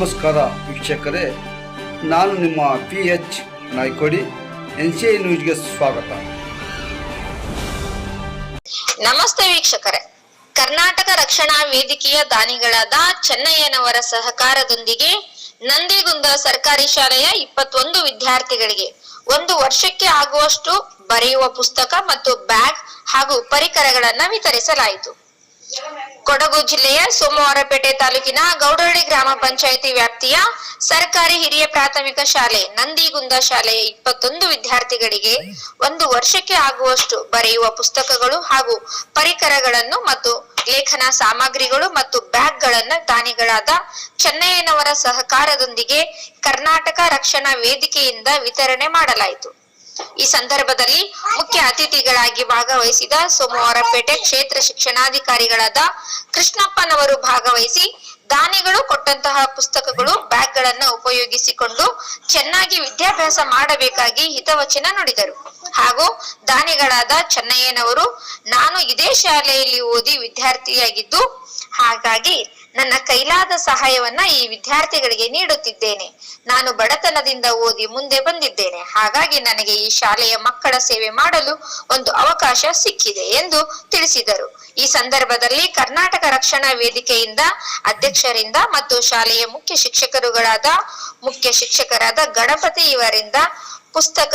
ನಮಸ್ಕಾರ ವೀಕ್ಷಕರೇ, ನಾನು ನಿಮ್ಮ P H Naykodi N C I ನ್ಯೂಸ್ಗೆ ಸ್ವಾಗತ. ನಮಸ್ತೆ ವೀಕ್ಷಕರೇ. ಕರ್ನಾಟಕ ರಕ್ಷಣಾ ವೇದಿಕೆಯ ದಾನಿಗಳಾದ ಚೆನ್ನಯ್ಯನವರ ಸಹಕಾರದೊಂದಿಗೆ ನಂದಿಗುಂದ ಸರ್ಕಾರಿ ಶಾಲೆಯ ಇಪ್ಪತ್ತೊಂದು ವಿದ್ಯಾರ್ಥಿಗಳಿಗೆ ಒಂದು ವರ್ಷಕ್ಕೆ ಆಗುವಷ್ಟು ಬರೆಯುವ ಪುಸ್ತಕ ಮತ್ತು ಬ್ಯಾಗ್ ಹಾಗೂ ಪರಿಕರಗಳನ್ನ ವಿತರಿಸಲಾಯಿತು. ಕೊಡಗು ಜಿಲ್ಲೆಯ ಸೋಮವಾರಪೇಟೆ ತಾಲೂಕಿನ ಗೌಡಹಳ್ಳಿ ಗ್ರಾಮ ಪಂಚಾಯಿತಿ ವ್ಯಾಪ್ತಿಯ ಸರ್ಕಾರಿ ಹಿರಿಯ ಪ್ರಾಥಮಿಕ ಶಾಲೆ, ನಂದಿಗುಂದ ಶಾಲೆಯ ಇಪ್ಪತ್ತೊಂದು ವಿದ್ಯಾರ್ಥಿಗಳಿಗೆ ಒಂದು ವರ್ಷಕ್ಕೆ ಆಗುವಷ್ಟು ಬರೆಯುವ ಪುಸ್ತಕಗಳು ಹಾಗೂ ಪರಿಕರಗಳನ್ನು ಮತ್ತು ಲೇಖನ ಸಾಮಗ್ರಿಗಳು ಮತ್ತು ಬ್ಯಾಗ್ಗಳನ್ನು ದಾನಿಗಳಾದ ಚೆನ್ನಯ್ಯನವರ ಸಹಕಾರದೊಂದಿಗೆ ಕರ್ನಾಟಕ ರಕ್ಷಣಾ ವೇದಿಕೆಯಿಂದ ವಿತರಣೆ ಮಾಡಲಾಯಿತು. ಈ ಸಂದರ್ಭದಲ್ಲಿ ಮುಖ್ಯ ಅತಿಥಿಗಳಾಗಿ ಭಾಗವಹಿಸಿದ ಸೋಮವಾರಪೇಟೆ ಕ್ಷೇತ್ರ ಶಿಕ್ಷಣಾಧಿಕಾರಿಗಳಾದ ಕೃಷ್ಣಪ್ಪನವರು ಭಾಗವಹಿಸಿ ದಾನಿಗಳು ಕೊಟ್ಟಂತಹ ಪುಸ್ತಕಗಳು, ಬ್ಯಾಗ್ಗಳನ್ನು ಉಪಯೋಗಿಸಿಕೊಂಡು ಚೆನ್ನಾಗಿ ವಿದ್ಯಾಭ್ಯಾಸ ಮಾಡಬೇಕಾಗಿ ಹಿತವಚನ ನುಡಿದರು. ಹಾಗೂ ದಾನಿಗಳಾದ ಚೆನ್ನಯ್ಯನವರು, ನಾನು ಇದೇ ಶಾಲೆಯಲ್ಲಿ ಓದಿ ವಿದ್ಯಾರ್ಥಿಯಾಗಿದ್ದು, ಹಾಗಾಗಿ ನನ್ನ ಕೈಲಾದ ಸಹಾಯವನ್ನ ಈ ವಿದ್ಯಾರ್ಥಿಗಳಿಗೆ ನೀಡುತ್ತಿದ್ದೇನೆ. ನಾನು ಬಡತನದಿಂದ ಓದಿ ಮುಂದೆ ಬಂದಿದ್ದೇನೆ. ಹಾಗಾಗಿ ನನಗೆ ಈ ಶಾಲೆಯ ಮಕ್ಕಳ ಸೇವೆ ಮಾಡಲು ಒಂದು ಅವಕಾಶ ಸಿಕ್ಕಿದೆ ಎಂದು ತಿಳಿಸಿದರು. ಈ ಸಂದರ್ಭದಲ್ಲಿ ಕರ್ನಾಟಕ ರಕ್ಷಣಾ ವೇದಿಕೆಯಿಂದ ಅಧ್ಯಕ್ಷರಿಂದ ಮತ್ತು ಶಾಲೆಯ ಮುಖ್ಯ ಶಿಕ್ಷಕರುಗಳಾದ ಮುಖ್ಯ ಶಿಕ್ಷಕರಾದ ಗಣಪತಿ ಇವರಿಂದ ಪುಸ್ತಕ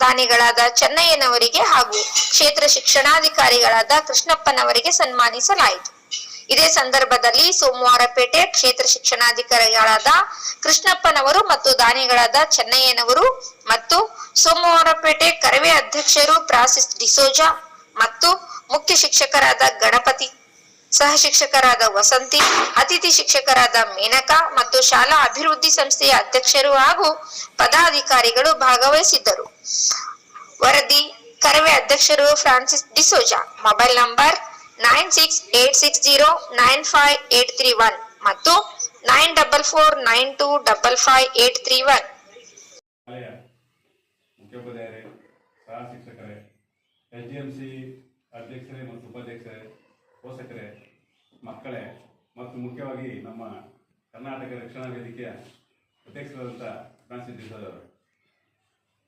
ದಾನಿಗಳಾದ ಚೆನ್ನಯ್ಯನವರಿಗೆ ಹಾಗೂ ಕ್ಷೇತ್ರ ಶಿಕ್ಷಣಾಧಿಕಾರಿಗಳಾದ ಕೃಷ್ಣಪ್ಪನವರಿಗೆ ಸನ್ಮಾನಿಸಲಾಯಿತು. ಇದೇ ಸಂದರ್ಭದಲ್ಲಿ ಸೋಮವಾರಪೇಟೆ ಕ್ಷೇತ್ರ ಶಿಕ್ಷಣಾಧಿಕಾರಿಗಳಾದ ಕೃಷ್ಣಪ್ಪನವರು ಮತ್ತು ದಾನಿಗಳಾದ ಚೆನ್ನಯ್ಯನವರು ಮತ್ತು ಸೋಮವಾರಪೇಟೆ ಕರವೇ ಅಧ್ಯಕ್ಷರು ಪ್ರಾಸಿಸ್ ಡಿಸೋಜಾ ಮತ್ತು ಮುಖ್ಯ ಶಿಕ್ಷಕರಾದ ಗಣಪತಿ, ಸಹ ಶಿಕ್ಷಕರಾದ ವಸಂತಿ, ಅತಿಥಿ ಶಿಕ್ಷಕರಾದ ಮೇನಕಾ ಮತ್ತು ಶಾಲಾ ಅಭಿವೃದ್ಧಿ ಸಂಸ್ಥೆಯ ಅಧ್ಯಕ್ಷರು ಹಾಗೂ ಪದಾಧಿಕಾರಿಗಳು ಭಾಗವಹಿಸಿದ್ದರು. ವರದಿ, ಕರವೇ ಅಧ್ಯಕ್ಷರು Francis D'Souza, mobile number nine six eight six zero nine five eight three one ಮತ್ತು nine double four nine two double five eight three one. ಮುಖ್ಯೋಪಾಧ್ಯಾಯರೇ ಸಹ ಶಿಕ್ಷಕರೇ ಎಚ್ ಡಿ ಎಂ ಸಿ ಅಧ್ಯಕ್ಷರೇ ಮತ್ತು ಉಪಾಧ್ಯಕ್ಷರೇ, ಪೋಷಕರೇ, ಮಕ್ಕಳೇ ಮತ್ತು ಮುಖ್ಯವಾಗಿ ನಮ್ಮ ಕರ್ನಾಟಕ ರಕ್ಷಣಾ ವೇದಿಕೆಯ ಅಧ್ಯಕ್ಷರಾದಂಥ ಫ್ರಾನ್ಸಿಸ್ ಡಿಸೋದವರು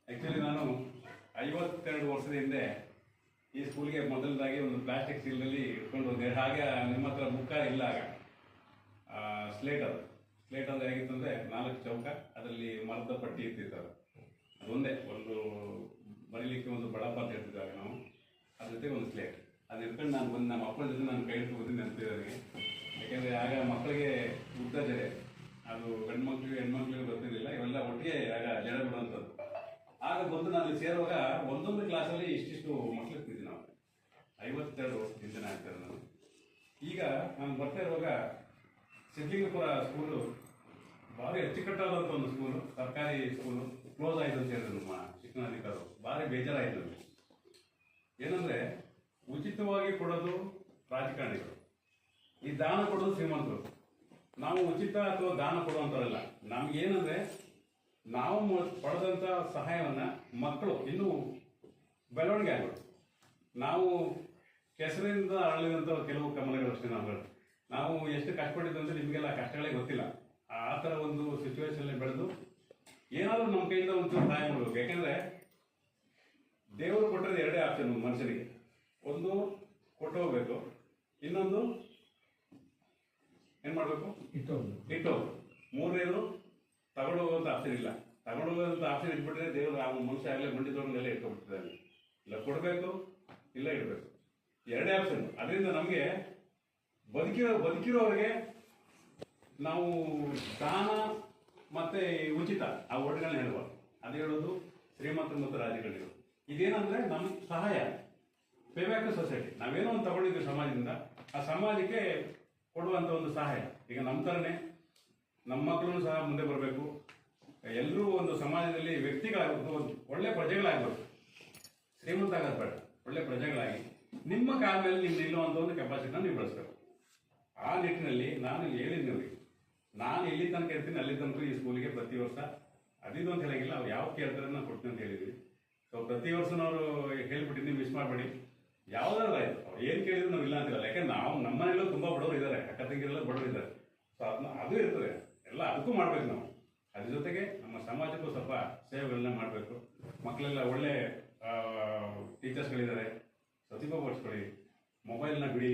ಆ್ಯಕ್ಚುಲಿ ನಾನು ಐವತ್ತೆರಡು ವರ್ಷದ ಹಿಂದೆ ಈ ಸ್ಕೂಲ್ಗೆ ಮೊದಲದಾಗಿ ಒಂದು ಪ್ಲಾಸ್ಟಿಕ್ ಸೀಲ್ನಲ್ಲಿ ಇಟ್ಕೊಂಡು ಹೋದೆ. ಹಾಗೆ ನಿಮ್ಮ ಹತ್ರ ಮುಖ ಇಲ್ಲ ಆಗ. ಸ್ಲೇಟ್ ಅದು. ಸ್ಲೇಟ್ ಅಂದ್ರೆ ಹೇಗಿತ್ತು ಅಂದ್ರೆ ನಾಲ್ಕು ಚೌಕ, ಅದರಲ್ಲಿ ಮರದ ಪಟ್ಟಿ ಇರ್ತಿತ್ತು ಅದು. ಅದೊಂದೇ ಒಂದು. ಬರೀಲಿಕ್ಕೆ ಒಂದು ಬಡಪ ಅಂತ ಹೇಳ್ತಿದ್ದಾಗ ನಾವು. ಅದ್ರ ಜೊತೆಗೆ ಒಂದು ಸ್ಲೇಟ್. ಅದು ಇಟ್ಕೊಂಡು ನಾನು ಬಂದು ನಮ್ಮ ಮಕ್ಕಳ ಜೊತೆ ನಾನು ಕೈ ಹಿಡ್ಕೊಂಡು ಬಂದು ನನಗೆ ಯಾಕೆಂದರೆ ಆಗ ಮಕ್ಕಳಿಗೆ ಉದ್ದ ಜಡೆ. ಅದು ಗಂಡು ಮಕ್ಕಳಿಗೆ ಹೆಣ್ಮಕ್ಳಿಗೆ ಗೊತ್ತಿರಲಿಲ್ಲ ಇವೆಲ್ಲ ಒಟ್ಟಿಗೆ ಆಗ ಜಡೆ ಬಿಡುವಂಥದ್ದು. ಆಗ ಬಂದು ನಾನು ಸೇರುವಾಗ ಒಂದೊಂದು ಕ್ಲಾಸಲ್ಲಿ ಇಷ್ಟಿಷ್ಟು ಮಕ್ಕಳು ಐವತ್ತೆರಡು ವರ್ಷದಿಂದ ಆಗ್ತಾರೆ ನಾನು ಈಗ ನಾನು ಬರ್ತಾ ಇರುವಾಗ ಸಿದ್ಲಿಂಗಪುರ ಸ್ಕೂಲು ಭಾರಿ ಅಚ್ಚುಕಟ್ಟಾದಂಥ ಒಂದು ಸ್ಕೂಲು ಸರ್ಕಾರಿ ಸ್ಕೂಲು ಕ್ಲೋಸ್ ಆಯಿತು ಅಂತ ಹೇಳಿದ್ರು ನಮ್ಮ ಶಿಕ್ಷಣಾಧಿಕಾರರು ಭಾರಿ ಬೇಜಾರಾಯಿತು ಏನಂದರೆ ಉಚಿತವಾಗಿ ಕೊಡೋದು ರಾಜಕಾರಣಿಗಳು. ಈ ದಾನ ಕೊಡೋದು ಶ್ರೀಮಂತರು. ನಾವು ಉಚಿತ ಅಥವಾ ದಾನ ಕೊಡುವಂಥವರಲ್ಲ ಏನಂದ್ರೆ ನಾವು ಪಡೆದಂಥ ಸಹಾಯವನ್ನ ಮಕ್ಕಳು, ಇನ್ನೂ ಬೆಳವಣಿಗೆ ಆಗಬೇಕು. ನಾವು ಕೆಸರಿಂದ ಅರಳಿದಂಥ ಕೆಲವು ಕಮಲಗಳು ಅಷ್ಟೇ ನಾವು ನಾವು ಎಷ್ಟು ಕಷ್ಟಪಟ್ಟಿದ್ದು ಅಂದ್ರೆ ನಿಮಗೆಲ್ಲ ಕಷ್ಟಗಳೇ ಗೊತ್ತಿಲ್ಲ. ಆ ಥರ ಒಂದು ಸಿಚುವೇಶನ್ ಬೆಳೆದು ಏನಾದರೂ ನಮ್ಮ ಕೈಯಿಂದ ಒಂದು ಸಹಾಯ ಮಾಡಬೇಕು. ಯಾಕಂದ್ರೆ ದೇವರು ಕೊಟ್ಟರೆ ಎರಡೇ ಆಪ್ಷನ್ ಮನುಷ್ಯನಿಗೆ. ಒಂದು ಕೊಟ್ಟು ಹೋಗ್ಬೇಕು. ಇನ್ನೊಂದು ಏನ್ ಮಾಡ್ಬೇಕು? ಇಟ್ಟು ಇಟ್ಟು ಮೂರನೇದು ತಗೊಂಡು ಹೋಗುವಂತ ಆಪ್ಷನ್ ಇಲ್ಲ. ತಗೊಂಡು ಹೋಗುವಂತ ಆಪ್ಷನ್ ಇಟ್ಬಿಟ್ರೆ ದೇವರು ಆ ಮನುಷ್ಯ ಆಗಲೇ ತೊಗೊಂಡೆಲ್ಲ ಇಟ್ಕೊಂಡ್ಬಿಟ್ಟಿದ್ದಾನೆ. ಇಲ್ಲ ಕೊಡಬೇಕು ಇಲ್ಲ ಇಡಬೇಕು. ಎರಡೇ ಆಪ್ಷನ್ ಅದರಿಂದ ನಮಗೆ ಬದುಕಿರೋ, ಬದುಕಿರೋರಿಗೆ ನಾವು ದಾನ ಮತ್ತೆ ಉಚಿತ ಆ ವರ್ಡ್ಗಳನ್ನ ಹೇಳುವ. ಅದು ಹೇಳೋದು ಶ್ರೀಮಂತ ಮತ್ತು ರಾಜಕಾರಣಿಗಳು ಇದೇನಂದ್ರೆ ನಮ್ಮ ಸಹಾಯ. ಪೇಬ್ಯಾಕ್ ಸೊಸೈಟಿ ನಾವೇನೋ ಒಂದು ತಗೊಂಡಿದ್ವಿ ಸಮಾಜದಿಂದ. ಆ ಸಮಾಜಕ್ಕೆ ಕೊಡುವಂತ ಒಂದು ಸಹಾಯ. ಈಗ ನಮ್ಮ ಥರನೇ ನಮ್ಮ ಮಕ್ಕಳು ಸಹ ಮುಂದೆ ಬರಬೇಕು. ಎಲ್ಲರೂ ಒಂದು ಸಮಾಜದಲ್ಲಿ ವ್ಯಕ್ತಿಗಳಾಗಬೇಕು ಒಂದು ಒಳ್ಳೆ ಪ್ರಜೆಗಳಾಗಬೇಕು ಶ್ರೀಮಂತ ಆಗೋದು ಬೇಡ. ಒಳ್ಳೆ ಪ್ರಜೆಗಳಾಗಿ. ನಿಮ್ಮ ಕಾಲ ಮೇಲೆ ನೀವು ಅಂತ ಒಂದು ಕೆಪಾಸಿಟಿನ ನೀವು ಬೆಳೆಸ್ಬೇಕು. ಆ ನಿಟ್ಟಿನಲ್ಲಿ ನಾನು ಹೇಳಿದ್ನಿ ಅವ್ರಿಗೆ ನಾನು ಎಲ್ಲಿ ತನಕ ಇರ್ತೀನಿ, ಅಲ್ಲಿ ತನಕ ಈ ಸ್ಕೂಲಿಗೆ ಪ್ರತಿ ವರ್ಷ. ಅದಿದು ಅಂತ ಹೇಳಂಗಿಲ್ಲ, ಅವ್ರು ಯಾವ ಕೇಳ್ತಾರೆ ನಾನು ಕೊಡ್ತೀನಿ ಅಂತ ಹೇಳಿದ್ವಿ. ಸೊ ಪ್ರತಿ ವರ್ಷನವರು ಹೇಳ್ಬಿಟ್ಟಿದ್ದೀನಿ ಮಿಸ್ ಮಾಡಬೇಡಿ. ಯಾವ್ದಾದ್ರು ಆಯ್ತು. ಅವ್ರು ಏನು ಕೇಳಿದ್ರು ನಾವು ಇಲ್ಲ ಅಂತಿರಲ್ಲ. ಯಾಕೆ ನಾವು ನಮ್ಮ ಮನೆಯಲ್ಲೂ ತುಂಬ ಬಡವರು ಇದ್ದಾರೆ ಅಕ್ಕ ತಂಗಿರೆಲ್ಲ ಬಡವರು ಇದ್ದಾರೆ ಸೊ ಅದನ್ನ ಅದು ಇರ್ತದೆ. ಎಲ್ಲ ಅದಕ್ಕೂ ಮಾಡ್ಬೇಕು ನಾವು. ಅದ್ರ ಜೊತೆಗೆ ನಮ್ಮ ಸಮಾಜಕ್ಕೂ ಸ್ವಲ್ಪ ಸೇವೆಗಳನ್ನ ಮಾಡಬೇಕು. ಮಕ್ಕಳೆಲ್ಲ ಒಳ್ಳೆ ಟೀಚರ್ಸ್ಗಳಿದ್ದಾರೆ ಸತಿಪಡಿಸ್ಕೊಳ್ಳಿ ಮೊಬೈಲ್ನ ಬಿಡಿ,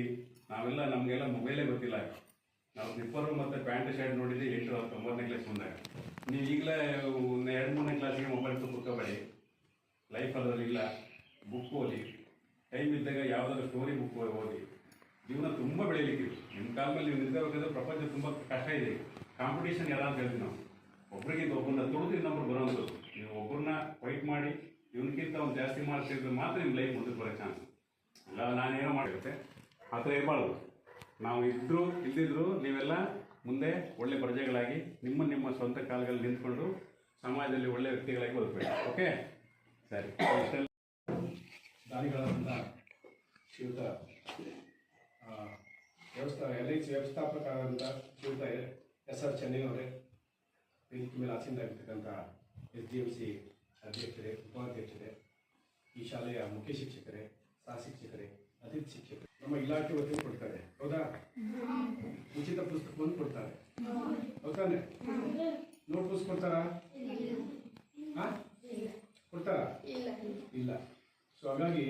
ನಾವೆಲ್ಲ ನಮಗೆಲ್ಲ ಮೊಬೈಲೇ ಗೊತ್ತಿಲ್ಲ. ನಾವು ಸ್ಲಿಪ್ಪರು ಮತ್ತು ಪ್ಯಾಂಟ್ ಶರ್ಟ್ ನೋಡಿದ್ರೆ ಎಂಟು ಹತ್ತು ಒಂಬತ್ತನೇ ಕ್ಲಾಸ್ ಮುಂದೆ. ನೀವು ಈಗಲೇ ಒಂದು ಎರಡು, ಮೂರನೇ ಕ್ಲಾಸಿಗೆ ಮೊಬೈಲ್ ಕುತ್ಕೋಬೇಡಿ ಲೈಫ್ ಅದರಲ್ಲಿ ಇಲ್ಲ. ಬುಕ್ ಓದಿ. ಟೈಮ್ ಇದ್ದಾಗ ಯಾವುದಾದ್ರು ಸ್ಟೋರಿ ಬುಕ್ ಓದಿ. ಜೀವನ ತುಂಬ ಬೆಳೀಲಿಕ್ಕೆ ನಿಮ್ಮ ಕಾಲದಲ್ಲಿ ನೀವು ನಿರ್ಧಾರ ಪ್ರಪಂಚ ತುಂಬ ಕಷ್ಟ ಇದೆ. ಕಾಂಪಿಟೇಷನ್ ಎಲ್ಲ ಅಂತ ಹೇಳ್ತೀವಿ ನಾವು. ಒಬ್ರಿಗಿಂತ ಒಬ್ಬರನ್ನ ತುಳಿದು ಇನ್ನೊಬ್ರು ಬರೋದು ನೀವು ಒಬ್ಬರನ್ನ ಫೈಟ್ ಮಾಡಿ ಇವನಿಗಿಂತ ಅವ್ನು ಜಾಸ್ತಿ ಮಾಡ್ತಿದ್ರೆ ಮಾತ್ರ ನಿಮ್ಮ ಲೈಫ್ ಮುಂದಕ್ಕೆ ಬರೋ ಚಾನ್ಸ್ ನಾನೇನೋ ಮಾಡಿರುತ್ತೆ. ಆ ಥರ ಇರಬಾರ್ದು. ನಾವು ಇದ್ದರೂ ಇಲ್ದಿದ್ರು ನೀವೆಲ್ಲ ಮುಂದೆ ಒಳ್ಳೆ ಪ್ರಜೆಗಳಾಗಿ ನಿಮ್ಮ ನಿಮ್ಮ ಸ್ವಂತ ಕಾಲದಲ್ಲಿ ನಿಂತ್ಕೊಂಡು ಸಮಾಜದಲ್ಲಿ ಒಳ್ಳೆ ವ್ಯಕ್ತಿಗಳಾಗಿ ಬದುಕಬೇಕು. ಓಕೆ? ಸರಿ. ದಾನಿಗಳಾದಂಥ ಶ್ರೀಯುತ ವ್ಯವಸ್ಥಾ ಎಲ್ ಐ ಸಿ ವ್ಯವಸ್ಥಾಪಕರಾದಂಥ ಶ್ರೀಯುತ ಎಸ್ ಆರ್ ಚೆನ್ನೈನವರೇ ವೇದಿಕೆ ಮೇಲೆ ಆಸೀನರಾಗಿರ್ತಕ್ಕಂಥ ಎಸ್ ಡಿ ಎಂ ಸಿ ಅಧ್ಯಕ್ಷರೇ, ಉಪಾಧ್ಯಕ್ಷರೇ, ಈ ಶಾಲೆಯ ಮುಖ್ಯ ಶಿಕ್ಷಕರೇ ಸಹ ಶಿಕ್ಷಕರೇ ಅತಿಥಿ ಶಿಕ್ಷಕರು ನಮ್ಮ ಇಲಾಖೆ ವತಿಯಿಂದ ಕೊಡ್ತಾರೆ, ಹೌದಾ? ಉಚಿತ ಪುಸ್ತಕವನ್ನು ಕೊಡ್ತಾರೆ. ಹೌದಾನೆ? ನೋಟ್ ಪುಸ್ತಕ ಕೊಡ್ತಾರಾ? ಹಾ? ಕೊಡ್ತಾರಾ? ಇಲ್ಲ. ಸೊ ಹಾಗಾಗಿ,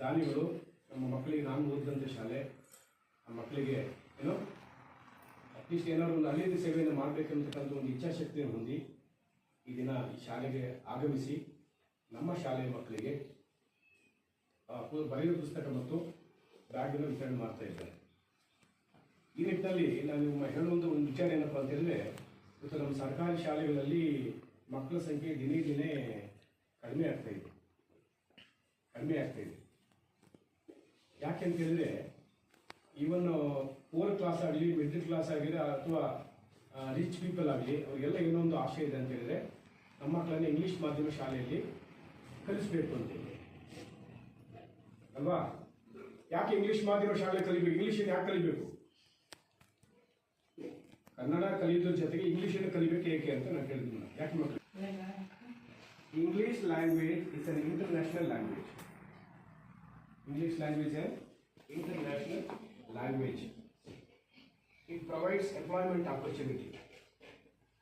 ದಾನಿಗಳು ನಮ್ಮ ಮಕ್ಕಳಿಗೆ ನಾನು ಓದಿದಂಥ ಶಾಲೆ, ಆ ಮಕ್ಕಳಿಗೆ, ಏನೋ? ಅಟ್ಲೀಸ್ಟ್ ಏನಾದ್ರು ಒಂದು ಅಲ್ಲಿಂದ ಸೇವೆಯನ್ನು ಮಾಡಬೇಕಂತಕ್ಕಂಥ ಒಂದು ಇಚ್ಛಾಶಕ್ತಿಯನ್ನು ಹೊಂದಿ, ಈ ದಿನ ಈ ಶಾಲೆಗೆ ಆಗಮಿಸಿ, ನಮ್ಮ ಶಾಲೆಯ ಮಕ್ಕಳಿಗೆ ಬರೆಯುವ ಪುಸ್ತಕ ಮತ್ತು ಬ್ಯಾಗನ್ನು ವಿತರಣೆ ಮಾಡ್ತಾ ಇದ್ದಾರೆ. ಈ ನಿಟ್ಟಿನಲ್ಲಿ ನಾನು ನಿಮ್ಮ ಹೇಳುವಂಥ ಒಂದು ವಿಚಾರ ಏನಪ್ಪ ಅಂತ ಹೇಳಿದ್ರೆ, ಇವತ್ತು ನಮ್ಮ ಸರ್ಕಾರಿ ಶಾಲೆಗಳಲ್ಲಿ ಮಕ್ಕಳ ಸಂಖ್ಯೆ ದಿನೇ ದಿನೇ ಕಡಿಮೆ ಆಗ್ತಾ ಇದೆ. ಕಡಿಮೆ ಆಗ್ತಾ ಇದೆ. ಯಾಕೆ ಅಂತ ಹೇಳಿದ್ರೆ, ಈವನ್ ಪೂರ್ ಕ್ಲಾಸ್ ಆಗಲಿ ಮಿಡ್ಲ್ ಕ್ಲಾಸ್ ಆಗಿರೋ ಅಥವಾ ರಿಚ್ ಪೀಪಲ್ ಆಗಲಿ, ಅವರಿಗೆಲ್ಲ ಏನೊಂದು ಆಶಯ ಇದೆ ಅಂತ ಹೇಳಿದ್ರೆ, ನಮ್ಮ ಮಕ್ಕಳನ್ನ ಇಂಗ್ಲಿಷ್ ಮಾಧ್ಯಮ ಶಾಲೆಯಲ್ಲಿ ಕಲಿಸ್ಬೇಕು ಅಂತ ಹೇಳಿ. ಅಲ್ವಾ ಯಾಕೆ ಇಂಗ್ಲಿಷ್ ಮಾಧ್ಯಮ ಶಾಲೆ ಕಲಿಬೇಕು ಇಂಗ್ಲಿಷನ್ನು ಯಾಕೆ ಕಲಿಬೇಕು ಕನ್ನಡ ಕಲಿಯೋದ್ರ ಜೊತೆಗೆ ಇಂಗ್ಲಿಷನ್ನು ಕಲಿಬೇಕು ಏಕೆ ಅಂತ ನಾನು ಕೇಳಿದ್ದೀನಿ ನಾನು. ಯಾಕೆ ಮಕ್ಕಳು English language is an international language. English language is an international language. It provides employment opportunity.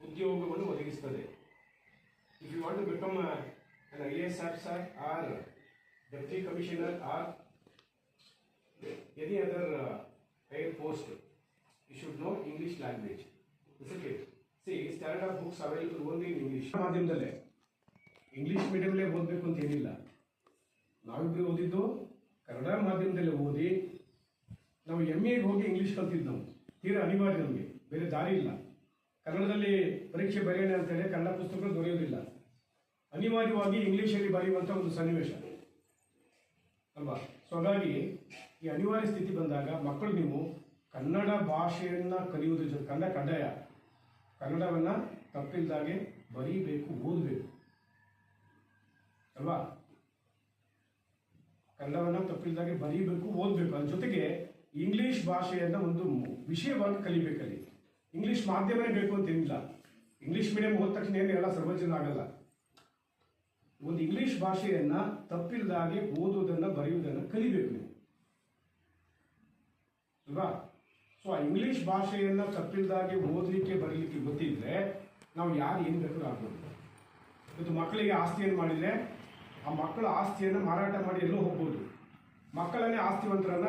ಉದ್ಯೋಗವನ್ನು ಒದಗಿಸ್ತದೆ if you want to become an I deputy commissioner or any other higher post you should know English language see standard of books available only English ಮಾಧ್ಯಮದಲ್ಲೇ. English ಮೀಡಿಯಂಲೇ ಓದಬೇಕು ಅಂತ ಏನಿಲ್ಲ. ನಾವಿಬ್ರು ಓದಿದ್ದು, ಕನ್ನಡ ಮಾಧ್ಯಮದಲ್ಲೇ ಓದಿ, ನಾವು ಎಂ ಎಗೆ ಹೋಗಿ ಇಂಗ್ಲೀಷ್ ಕಲ್ತಿದ್ದು ನಾವು. ತೀರಾ ಅನಿವಾರ್ಯ ನಮಗೆ, ಬೇರೆ ದಾರಿ ಇಲ್ಲ. ಕನ್ನಡದಲ್ಲಿ ಪರೀಕ್ಷೆ ಬರೆಯೋಣ ಅಂತೇಳಿ ಕನ್ನಡ ಪುಸ್ತಕಗಳು ದೊರೆಯೋದಿಲ್ಲ. ಅನಿವಾರ್ಯವಾಗಿ ಇಂಗ್ಲೀಷಲ್ಲಿ ಬರೆಯುವಂಥ ಒಂದು ಸನ್ನಿವೇಶ. ಅಲ್ವಾ? ಸೊ ಹಾಗಾಗಿ ಈ ಅನಿವಾರ್ಯ ಸ್ಥಿತಿ ಬಂದಾಗ ಮಕ್ಕಳು ನೀವು ಕನ್ನಡ ಭಾಷೆಯನ್ನ ಕಲಿಯುವುದ್ರ ಜೊತೆ ಕನ್ನಡ ಕಡ್ಡಾಯ. ಕನ್ನಡವನ್ನ ತಪ್ಪಿಲ್ದಾಗೆ ಬರೀಬೇಕು, ಓದಬೇಕು. ಅಲ್ವಾ? ಕನ್ನಡವನ್ನ ತಪ್ಪಿಲ್ದಾಗೆ ಬರೀಬೇಕು, ಓದಬೇಕು. ಅದ್ರ ಜೊತೆಗೆ ಇಂಗ್ಲಿಷ್ ಭಾಷೆಯನ್ನ ಒಂದು ವಿಷಯವಾಗಿ ಕಲಿಬೇಕಲ್ಲಿ. ಇಂಗ್ಲಿಷ್ ಮಾಧ್ಯಮನೇ ಬೇಕು ಅಂತ ಏನಿಲ್ಲ. ಇಂಗ್ಲಿಷ್ ಮೀಡಿಯಂ ಹೋದ ತಕ್ಷಣ ಏನು ಎಲ್ಲ ಸರ್ವಜನ ಆಗಲ್ಲ ಒಂದು ಇಂಗ್ಲಿಷ್ ಭಾಷೆಯನ್ನ ತಪ್ಪಿಲ್ದಾಗೆ ಓದೋದನ್ನ ಬರೆಯುವುದನ್ನು ಕಲಿಬೇಕು ನೀವು. ಅಲ್ವಾ? ಸೊ ಆ ಇಂಗ್ಲಿಷ್ ಭಾಷೆಯನ್ನ ತಪ್ಪಿಲ್ದಾಗೆ ಓದಲಿಕ್ಕೆ ಬರೀಲಿಕ್ಕೆ ಗೊತ್ತಿದ್ರೆ ನಾವು ಯಾರು ಏನು ಬೇಕಾದ್ರೂ ಆಗ್ಬೋದು. ಇವತ್ತು ಮಕ್ಕಳಿಗೆ ಆಸ್ತಿಯನ್ನು ಮಾಡಿದ್ರೆ, ಆ ಮಕ್ಕಳ ಆಸ್ತಿಯನ್ನು ಮಾರಾಟ ಮಾಡಿ ಎಲ್ಲೂ ಹೋಗ್ಬೋದು. ಮಕ್ಕಳನ್ನೇ ಆಸ್ತಿವಂತರನ್ನ